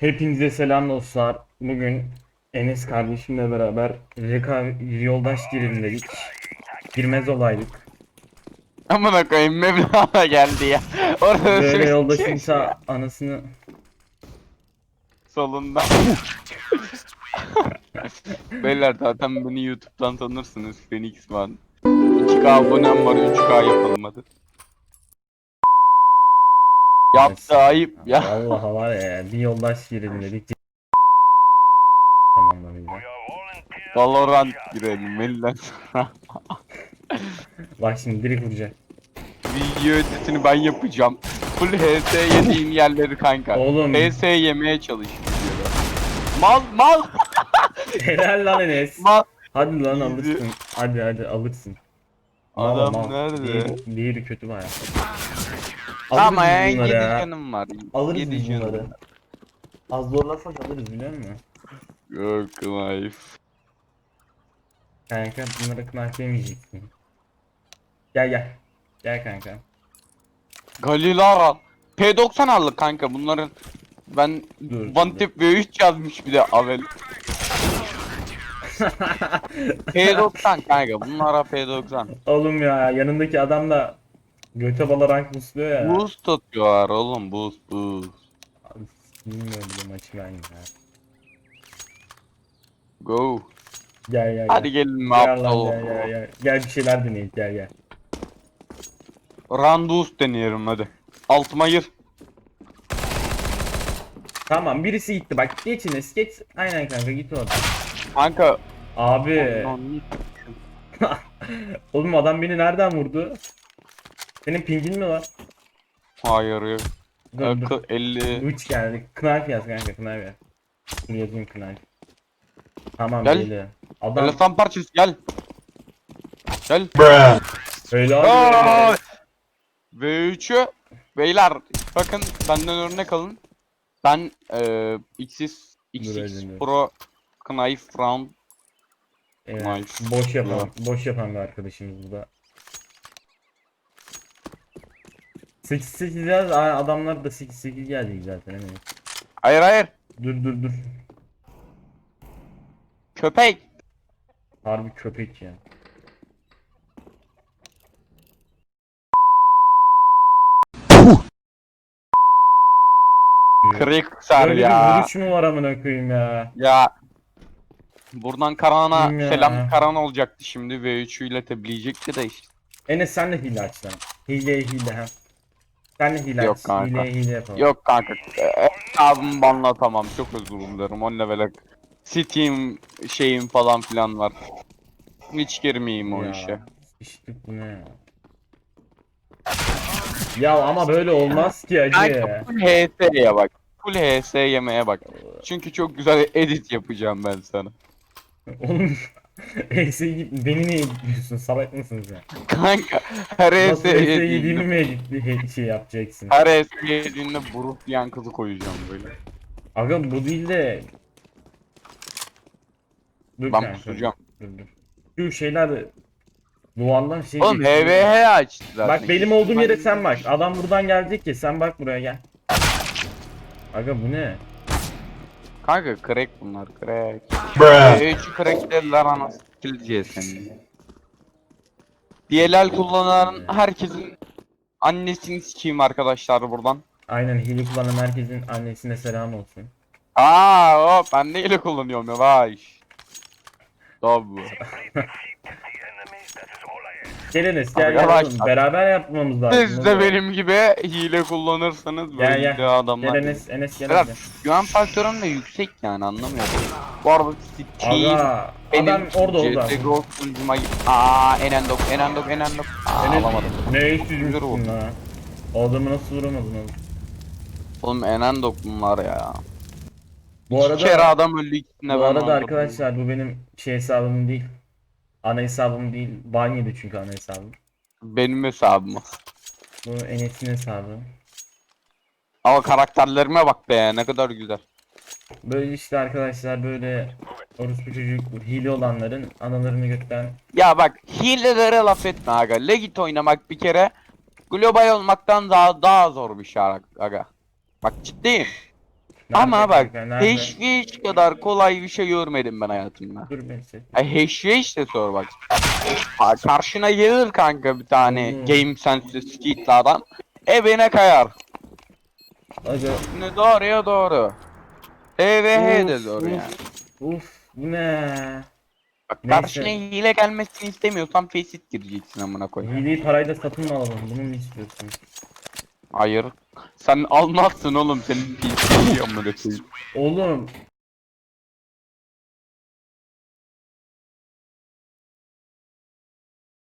Hepinize selam dostlar. Bugün Enes kardeşimle beraber Reka yoldaş girelim dedik. Girmez olaydık. Amına koyayım Mevlana geldi ya. Orada Böyle sürekli yoldaşımsa anasını solunda. Beyler zaten beni YouTube'dan tanırsınız Phoenix One. 2K abonem var 3K yapalım hadi. Yaptı ayıp ya. Allah var ya bir yoldaş girelim dedik. Valorant girelim Melih Bak şimdi direkt vuracak. Video editini ben yapacağım. Full HS yediğim yerleri kanka. Oğlum. HS yemeye çalış. Mal mal Helal lan Enes. mal. Hadi lan alırsın. Hadi hadi alırsın. Adam nerede? Diğeri, diğeri kötü baya. Ama ya biz 7 bunları ya. canım var. Alırız Yedi biz canım bunları. Az zorlasak alırız biliyor musun? Yok life. Kanka bunlara kınak yemeyeceksin. Gel gel. Gel kanka. Galilara. P90 aldık kanka bunların. Ben Dur, One Tip V3 yazmış bir de Avel. P90 kanka bunlara P90. Oğlum ya yanındaki adam da göte bala rank musluyor ya. Boost atıyorlar oğlum boost boost. Abi, Bilmiyorum bile maçı ben ya. Go. Gel gel gel. Hadi gelin Gel lan, ol. gel, gel, gel. Gel bir şeyler deneyelim gel gel. Boost deneyelim hadi. Altıma gir. Tamam birisi gitti bak geçiniz geç. Aynen kanka git orada. Kanka. Abi. Oğlum adam beni nereden vurdu? Senin pingin mi var? Hayır yok. Dur dur. Akı 50. Uç geldi. Knife yaz kanka knife yaz. Dur yazayım knife. Tamam Gel. belli. Adam Elefant parçası gel. Gel. öyle abi. Aa! V3'ü beyler bakın benden örnek alın. Ben Dur, XX öyle Pro Knife Round Evet, Nice. boş yapan, Ya. boş yapan bir arkadaşımız bu da. 8-8 yaz a- adamlar da 8-8 geldi zaten evet. Hayır hayır Dur dur dur. köpek Harbi köpek ya. Kırık sar Böyle bir ya. vuruş mu var amına koyayım ya. Ya Buradan Karan'a Kim ya? selam Karan olacaktı şimdi V3'ü iletebilecekti de işte. Enes sen de hile aç lan. Hile hile ha. Sen de hile Yok aç. kanka. Hile hile yapalım. Yok kanka e, abim banlatamam çok özür dilerim 10 level'e Steam şeyim falan filan var. Hiç girmeyeyim o Ya, işe. İşte bu ne ya. Ya ama böyle olmaz ki acı. Kanka full HS'ye bak. Full HS yemeye bak. Çünkü çok güzel edit yapacağım ben sana. Oğlum E'si git beni niye gidiyorsun salak mısınız ya? Kanka her HS Nasıl E'si yediğimi yediğinde mi edit şey yapacaksın? her HS yediğinde buruk diyen kızı koyacağım böyle. Aga bu değil de Dur Ben kanka, pusacağım. Dur dur. Şu şeyler duvardan şey Oğlum geçiyor. HVH açtı zaten. Bak benim olduğum yere sen bak. Adam buradan gelecek ya sen bak buraya gel. Aga bu ne? Kanka crack bunlar crack. V3 crack dediler anasını sikileceğiz seni. DLL kullanan herkesin annesini sikeyim arkadaşlar buradan. Aynen hile kullanan herkesin annesine selam olsun. Aa hop ben neyle kullanıyorum ya vay. Tabii. Gel Enes gel gel Arkadaşlar. oğlum. Beraber yapmamız lazım. Siz de benim gibi hile kullanırsanız Gel, böyle gel. de adamlar. Gel Enes Enes gel hadi. güven faktörüm de yüksek yani anlamıyorum. Bu arada sikeyim. Aga adam orada orada. CSGO sunucuma Aa enendok enendok enendok. Aa Enes alamadım. ne Güzel istiyorsun oldu. lan? O adamı nasıl vuramadın oğlum? Oğlum enendok bunlar ya. Bu İki kere arada adam öldü ikisine bu ben arada aldım. arkadaşlar bu benim şey hesabım değil. Ana hesabım değil. Ban yedi çünkü ana hesabım. Benim hesabım. Bu Enes'in hesabı. Ama karakterlerime bak be ne kadar güzel. Böyle işte arkadaşlar böyle orospu çocuk hile olanların analarını gökten Ya bak hilelere laf etme aga. Legit oynamak bir kere global olmaktan daha daha zor bir şey aga. Bak ciddiyim. Ama bak? HVH kadar kolay bir şey görmedim ben hayatımda. Dur ben size. HVH de sor bak. Ha, Karşına gelir kanka bir tane Hmm. Game Sense'li skitli adam. Evine kayar. Aga. Ne doğru ya doğru. HVH de doğru yani. Uf bu ne? Bak Neyse. karşına hile gelmesini istemiyorsan Faceit gireceksin amına koy. Hileyi parayla satın mı alalım? Bunu mu istiyorsun? Hayır. Sen almazsın oğlum senin PC amına koyayım. Oğlum